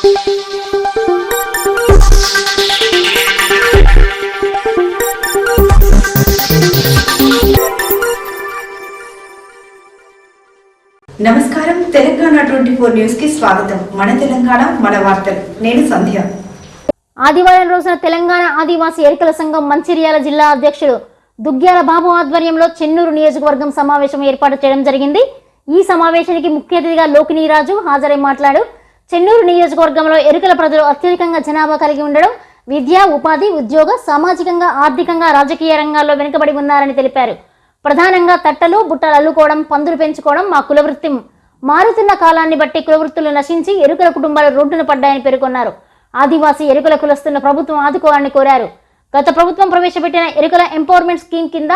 నమస్కారం. Telangana twenty four న్యూస్కి స్వాగతం. మన తెలంగాణ మన వార్తలు. నేను సంధ్య. ఆదివారం రోజున తెలంగాణ ఆదివాసీ ఎరికల సంఘం మంచిర్యాల జిల్లా అధ్యక్షుడు దుగ్గ్యాల బాబు ఆధ్వర్యంలో చెన్నూరు నియోజకవర్గం సమావేశం ఏర్పాటు చేయడం జరిగింది. ఈ సమావేశానికి ముఖ్య అతిథిగా లోకినీరాజు హాజరై మాట్లాడు. చెన్నూరు నియోజకవర్గంలో ఎరుకల ప్రజలు అత్యధికంగా జనాభా కలిగి ఉండడం విద్య ఉపాధి ఉద్యోగ సామాజికంగా ఆర్థికంగా రాజకీయ రంగాల్లో వెనుకబడి ఉన్నారని తెలిపారు. ప్రధానంగా తట్టలు బుట్టలు అల్లుకోవడం పందులు పెంచుకోవడం మా కులవృత్తి. మారుతున్న కాలాన్ని బట్టి కులవృత్తులు నశించి ఎరుకల కుటుంబాలు రోడ్డున పడ్డాయని పేర్కొన్నారు. ఆదివాసీ ఎరుకల కులస్తున్న ప్రభుత్వం ఆదుకోవాలని కోరారు. గత ప్రభుత్వం ప్రవేశపెట్టిన ఎరుకల ఎంపవర్మెంట్ స్కీమ్ కింద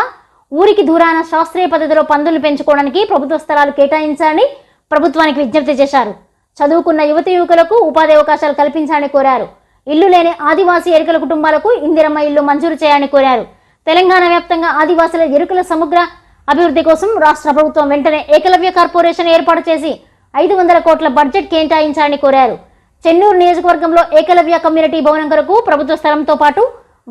ఊరికి దూరాన శాస్త్రీయ పద్ధతిలో పందులు పెంచుకోవడానికి ప్రభుత్వ స్థలాలు కేటాయించాలని ప్రభుత్వానికి విజ్ఞప్తి చేశారు. చదువుకున్న యువతి యువకులకు ఉపాధి అవకాశాలు కల్పించాలని కోరారు. ఇల్లు లేని ఆదివాసీ ఎరుకల కుటుంబాలకు ఇందిరమ్మ ఇల్లు మంజూరు చేయాలని కోరారు. తెలంగాణ వ్యాప్తంగా ఆదివాసుల ఎరుకల సమగ్ర అభివృద్ధి కోసం రాష్ట్ర ప్రభుత్వం వెంటనే ఏకలవ్య కార్పొరేషన్ ఏర్పాటు చేసి ఐదు వందల కోట్ల బడ్జెట్ కేటాయించాలని కోరారు. చెన్నూరు నియోజకవర్గంలో ఏకలవ్య కమ్యూనిటీ భవనం కొరకు ప్రభుత్వ స్థలంతో పాటు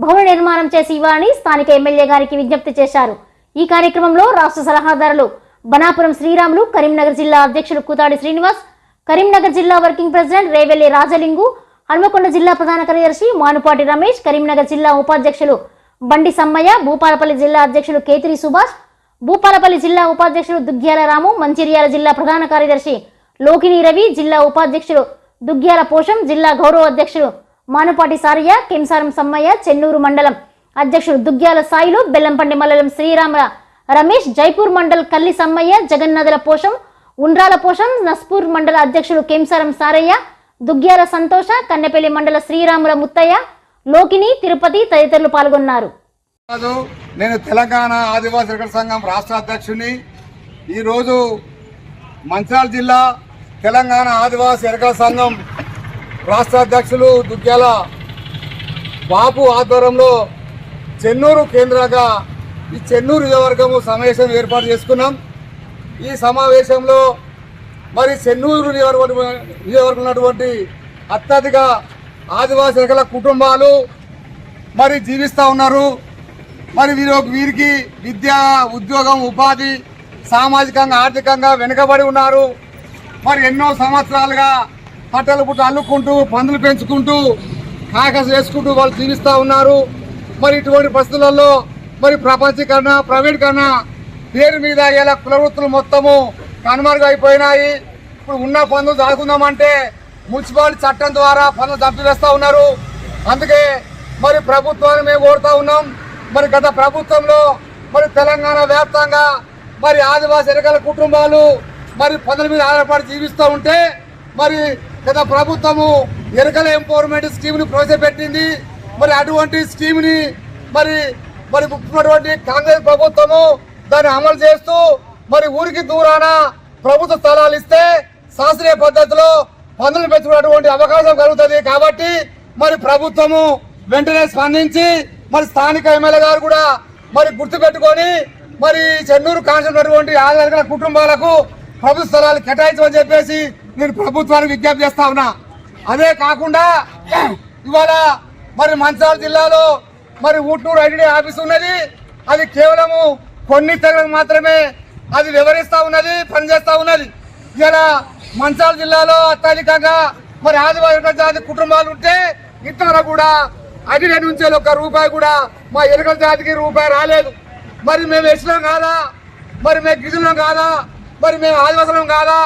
భవన నిర్మాణం చేసి ఇవ్వాలని స్థానిక ఎమ్మెల్యే గారికి విజ్ఞప్తి చేశారు. ఈ కార్యక్రమంలో రాష్ట్ర సలహాదారులు బనాపురం శ్రీరాములు కరీంనగర్ జిల్లా అధ్యక్షులు కూతాడి శ్రీనివాస్ కరీంనగర్ జిల్లా వర్కింగ్ ప్రెసిడెంట్ రేవెల్లి రాజలింగు హన్మకొండ జిల్లా ప్రధాన కార్యదర్శి మానుపాటి రమేష్ కరీంనగర్ జిల్లా ఉపాధ్యక్షులు బండి సమ్మయ్య భూపాలపల్లి జిల్లా అధ్యక్షులు కేతిరి సుభాష్ భూపాలపల్లి జిల్లా ఉపాధ్యక్షుడు దుగ్గ్యాల రాము మంచిర్యాల జిల్లా ప్రధాన కార్యదర్శి లోకిని రవి జిల్లా ఉపాధ్యక్షుడు దుగ్గ్యాల పోషం జిల్లా గౌరవ అధ్యక్షుడు మానుపాటి సారయ్య కెంసారం సమ్మయ్య చెన్నూరు మండలం అధ్యక్షుడు దుగ్గ్యాల సాయిలు బెల్లంపండి మల్లలం శ్రీరామ రమేష్ జైపూర్ మండల్ కల్లి సమ్మయ్య జగన్నాథుల పోషం ఉండ్రాల పోషం నస్పూర్ మండల అధ్యక్షులు కేంసారం సారయ్య దుగ్గ్యాల సంతోష కన్నెపల్లి మండల శ్రీరాముల ముత్తయ్య లోకిని తిరుపతి తదితరులు పాల్గొన్నారు. నేను తెలంగాణ ఆదివాసీ వర్గ సంఘం రాష్ట్ర అధ్యక్షుని. ఈరోజు మంచాల జిల్లా తెలంగాణ ఆదివాసీ ఎరకల సంఘం రాష్ట్ర అధ్యక్షులు దుగ్గ్యాల బాబు ఆధ్వర్యంలో చెన్నూరు కేంద్రంగా ఈ చెన్నూరు నియోజకవర్గము సమావేశం ఏర్పాటు చేసుకున్నాం. ఈ సమావేశంలో మరి చెన్నూరు నియోజకవర్గం నియోజకవర్గం ఉన్నటువంటి అత్యధిక ఆదివాసీ గల కుటుంబాలు మరి జీవిస్తూ ఉన్నారు. మరి వీరు వీరికి విద్య ఉద్యోగం ఉపాధి సామాజికంగా ఆర్థికంగా వెనుకబడి ఉన్నారు. మరి ఎన్నో సంవత్సరాలుగా పట్టలు పుట్ట అల్లుకుంటూ పందులు పెంచుకుంటూ కాకస చేసుకుంటూ వాళ్ళు జీవిస్తూ ఉన్నారు. మరి ఇటువంటి పరిస్థితులలో మరి ప్రపంచీకరణ ప్రైవేటీకరణ పేరు మీద ఇలా కులవృత్తులు మొత్తము కనుమరుగైపోయినాయి ఇప్పుడు ఉన్న పనులు దాచుకుందామంటే మున్సిపాలిటీ చట్టం ద్వారా పనులు దంపివేస్తూ ఉన్నారు. అందుకే మరి ప్రభుత్వాన్ని మేము కోరుతా ఉన్నాం. మరి గత ప్రభుత్వంలో మరి తెలంగాణ వ్యాప్తంగా మరి ఆదివాసీ ఎరకల కుటుంబాలు మరి పనుల మీద ఆధారపడి జీవిస్తూ ఉంటే మరి గత ప్రభుత్వము ఎరకల ఎంపవర్మెంట్ స్కీమ్ని ప్రవేశపెట్టింది. మరి అటువంటి స్కీమ్ని మరి మరి ఉన్నటువంటి కాంగ్రెస్ ప్రభుత్వము దాన్ని అమలు చేస్తూ మరి ఊరికి దూరాన ప్రభుత్వ స్థలాలు ఇస్తే శాస్త్రీయ పద్ధతిలో పనులు పెంచుకున్నటువంటి అవకాశం కలుగుతుంది కాబట్టి మరి ప్రభుత్వము వెంటనే స్పందించి మరి స్థానిక ఎమ్మెల్యే గారు కూడా మరి గుర్తు పెట్టుకొని మరి చెన్నూరు కాన్సినటువంటి ఆదివాసీ కుటుంబాలకు ప్రభుత్వ స్థలాలు కేటాయించమని చెప్పేసి నేను ప్రభుత్వానికి విజ్ఞప్తి చేస్తా ఉన్నా. అదే కాకుండా ఇవాళ మరి మంచాల జిల్లాలో మరి ఊట్నూరు ఐటీడీ ఆఫీస్ ఉన్నది. అది కేవలము కొన్ని తెగలకు మాత్రమే అది వివరిస్తూ ఉన్నది పనిచేస్తూ ఉన్నది. ఇలా మంచాల జిల్లాలో అత్యధికంగా మరి ఆదివాసీ జాతి కుటుంబాలు ఉంటే ఇతర కూడా అడిగే నుంచి ఒక రూపాయి కూడా మా ఎలుకల జాతికి రూపాయి రాలేదు. మరి మేము ఎస్లం కాదా? మరి మేము గిజులం కాదా? మరి మేము ఆదివాసులం కాదా?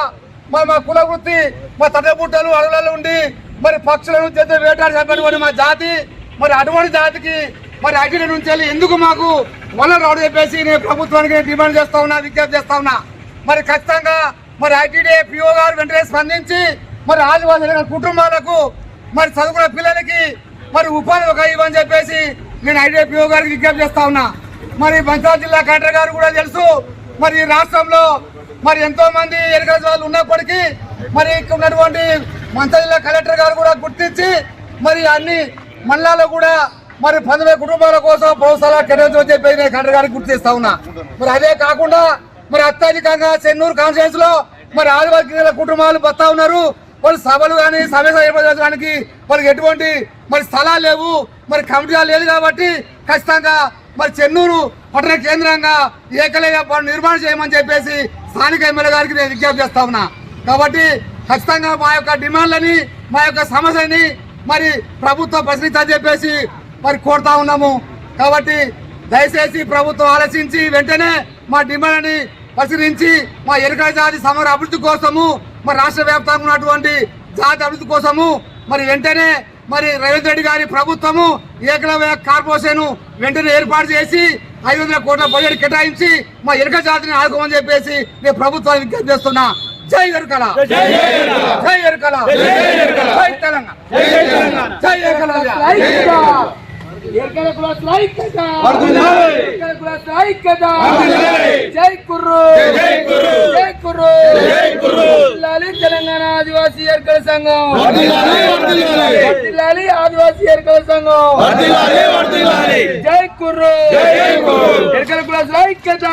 మరి మా కుల వృత్తి మా తటబుట్టలు అడవులలో ఉండి మరి పక్షులను చేత వేటాడి చంపినటువంటి మా జాతి మరి అటువంటి జాతికి మరి అడిగే నుంచి వెళ్ళి ఎందుకు మాకు వనరు రాడు చెప్పేసి నేను ప్రభుత్వానికి నేను డిమాండ్ చేస్తా ఉన్నా విజ్ఞప్తి చేస్తా ఉన్నా. మరి ఖచ్చితంగా మరి ఐటీడీ పిఓ గారు వెంటనే స్పందించి మరి ఆదివాసీ కుటుంబాలకు మరి చదువుకున్న పిల్లలకి మరి ఉపాధి ఒక ఇవ్వని చెప్పేసి నేను ఐటీడీ పిఓ గారికి విజ్ఞప్తి చేస్తా ఉన్నా. మరి పంచాయత్ జిల్లా కలెక్టర్ గారు కూడా తెలుసు మరి ఈ రాష్ట్రంలో మరి ఎంతో మంది ఎన్నికల వాళ్ళు ఉన్నప్పటికీ మరి ఇక్కడ ఉన్నటువంటి మంచిర్యాల జిల్లా కలెక్టర్ గారు కూడా గుర్తించి మరి అన్ని మండలాల్లో కూడా మరి పంతొమ్మిది కుటుంబాల కోసం బహుశా కేటాయించమని చెప్పి నేను కలెక్టర్ గారికి గుర్తిస్తా ఉన్నా. మరి అదే కాకుండా మరి అత్యధికంగా చెన్నూరు కాన్స్టిట్యూన్స్లో మరి ఆదివాసీ కుటుంబాలు బతా ఉన్నారు. వాళ్ళు సభలు కానీ సమావేశాలు ఏర్పరచడానికి వాళ్ళకి ఎటువంటి మరి స్థలాలు లేవు. మరి కమిటీగా లేదు కాబట్టి ఖచ్చితంగా మరి చెన్నూరు పట్టణ కేంద్రంగా ఏకలయ నిర్మాణం చేయమని చెప్పేసి స్థానిక ఎమ్మెల్యే గారికి నేను విజ్ఞప్తి చేస్తా ఉన్నా. కాబట్టి ఖచ్చితంగా మా యొక్క డిమాండ్లని మా యొక్క సమస్యని మరి ప్రభుత్వం ప్రశ్నించని చెప్పేసి మరి కోరుతా ఉన్నాము. కాబట్టి దయచేసి ప్రభుత్వం ఆలోచించి వెంటనే మా డిమాండ్ని పరిశీలించి మా ఎరుకల జాతి సమగ్ర అభివృద్ధి కోసము మరి రాష్ట్ర వ్యాప్తంగా ఉన్నటువంటి జాతి అభివృద్ధి కోసము మరి వెంటనే మరి రేవంత్ రెడ్డి గారి ప్రభుత్వము ఏకలవ్య కార్పొరేషన్ వెంటనే ఏర్పాటు చేసి ఐదు వందల కోట్ల బడ్జెట్ కేటాయించి మా ఎరుక జాతిని ఆదుకోమని చెప్పేసి నేను ప్రభుత్వాన్ని విజ్ఞప్తి చేస్తున్నా. జై ఎరుకల. జై ఎరుకల. జై తెలంగాణ. జై ఎరుకల ఎరకల కులాసుల ఐక్యత వర్ధిల్లాలి. ఎరకల కులాసుల ఐక్యత వర్ధిల్లాలి. జై కుర్రు జై కుర్రు. జై కుర్రు జై కుర్రు. వర్ధిల్లాలి తెలంగాణ ఆదివాసీ ఎరకల సంఘం ఆదివాసీ ఎరకల సంఘం. జై కుర్రు జై కుర్రు. ఎరకల కులాసుల ఐక్యత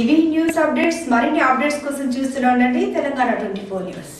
ఇవి న్యూస్ అప్డేట్స్ మరిన్ని అప్డేట్స్ కోసం చూస్తూనే ఉండండి తెలంగాణ ట్వంటీ ఫోర్ న్యూస్